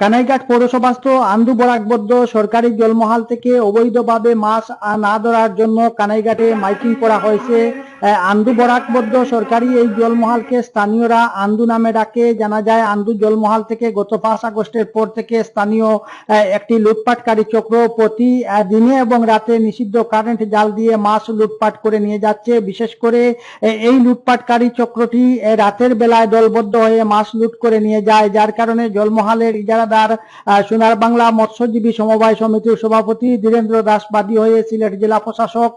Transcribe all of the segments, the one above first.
কানাইঘাট পৌরসভাস্থ আন্দু বরাকবদ্ধ সরকারি জলমহাল থেকে অবৈধভাবে মাছ না ধরার জন্য কানাইঘাটে মাইকিং করা হয়েছে। আন্দু বরাকবদ্ধ সরকারি এই জলমহালকে স্থানীয়রা আন্দু নামে ডাকে। জানা যায়, আন্দু জলমহাল থেকে গত পাঁচ আগস্টের পর থেকে স্থানীয় একটি লুটপাটকারী চক্র প্রতি দিনে এবং রাতে নিষিদ্ধ কারেন্ট জাল দিয়ে মাছ লুটপাট করে নিয়ে যাচ্ছে। বিশেষ করে এই লুটপাটকারী চক্রটি রাতের বেলায় দলবদ্ধ হয়ে মাছ লুট করে নিয়ে যায়, যার কারণে জলমহালের ইজারাদার আহ, সোনার বাংলা মৎস্যজীবী সমবায় সমিতির সভাপতি ধীরেন্দ্র দাস বাদী হয়ে সিলেট জেলা প্রশাসক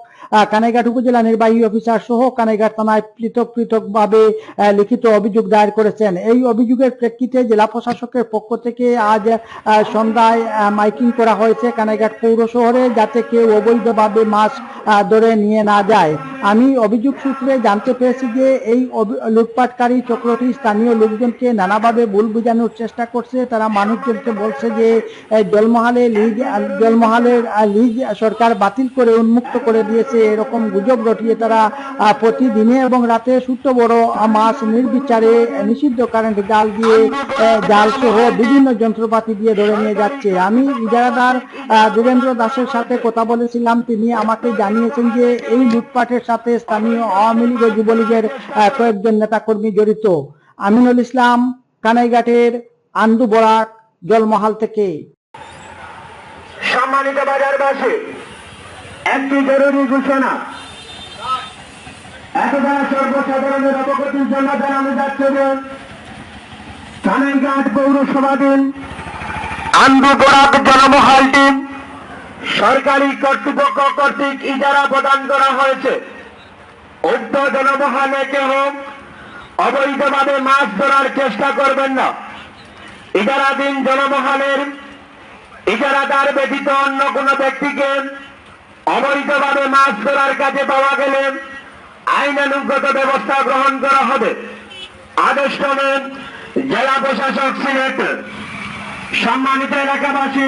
কানাইঘাট উপজেলা নির্বাহী অফিসার সহ কানাইঘাট থানায় পৃথক পৃথক ভাবে লিখিত অভিযোগ দায়ের করেছেন। এই অভিযোগের প্রেক্ষিতে জেলা প্রশাসকের পক্ষ থেকে আজ সন্ধ্যায় মাইকিং করা হয়েছে কানাইঘাট পৌর শহরে যাতে কেউ অবৈধভাবে মাছ ধরে নিয়ে না যায়। আমি অভিযোগ সূত্রে জানতে পেরেছি যে এই লুটপাটকারী চক্রটি স্থানীয় লোকজনকে নানাভাবে ভুল বোঝানোর চেষ্টা করছে। তারা মানুষজনকে বলছে যে জলমহালে লিজ, জলমহালের লিজ সরকার বাতিল করে উন্মুক্ত করে দিয়েছে। এরকম গুজব রটিয়ে তারা প্রতিদিনে এবং রাতে ছোট্ট বড় মাছ নির্বিচারে নিষিদ্ধ কারেন্ট জাল দিয়ে জাল সহ বিভিন্ন যন্ত্রপাতি দিয়ে ধরে নিয়ে যাচ্ছে। আমি ইজারাদার আহ, বীরেন্দ্র দাসের সাথে কথা বলেছিলাম। তিনি আমাকে জানিয়েছেন যে এই লুটপাটের সাথে স্থানীয় আওয়ামী লীগ ও যুবলীগের কয়েকজন নেতাকর্মী জড়িত। আমিনুল ইসলাম কানাইঘাটের আন্দু বরাক জলমহাল থেকে। সম্মানিত বাজারবাসী একটি জরুরি ঘোষণা। একদা সর্বসাধারণের অবগতির জন্য জানানো যাচ্ছে যে, কানাইঘাট পৌরসভাধীন আন্দু বরাক জনমহল টিম সরকারি কর্তৃপক্ষ কর্তৃক ইজারা প্রদান করা হয়েছে। উক্ত জনমহলে কেহ অবৈধভাবে মাছ ধরার চেষ্টা করবেন না। ইজারাধীন জনমহলের। ইজারাদার ব্যতীত অন্য কোন ব্যক্তিকে অবৈধভাবে মাছ ধরার কাজে পাওয়া গেলে আইনানুগত ব্যবস্থা গ্রহণ করা হবে। আদেশ জেলা প্রশাসক সিলেট সম্মানিত এলাকাবাসী